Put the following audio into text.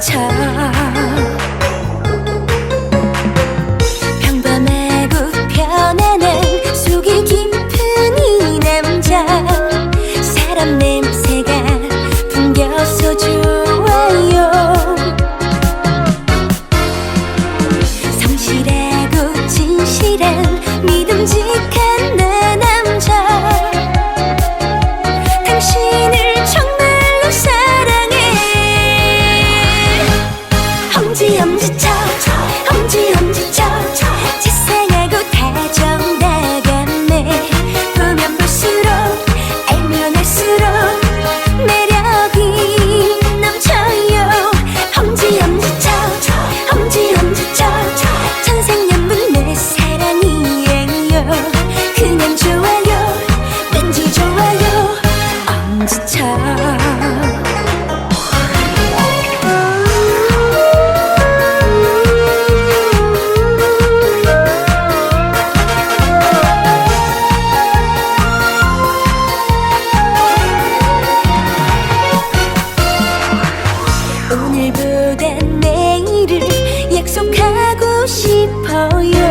차 평범하고 편안한 속이 깊은 이 남자. 사람 냄새가 풍겨서 좋아요. 성실하고 진실한 气泡也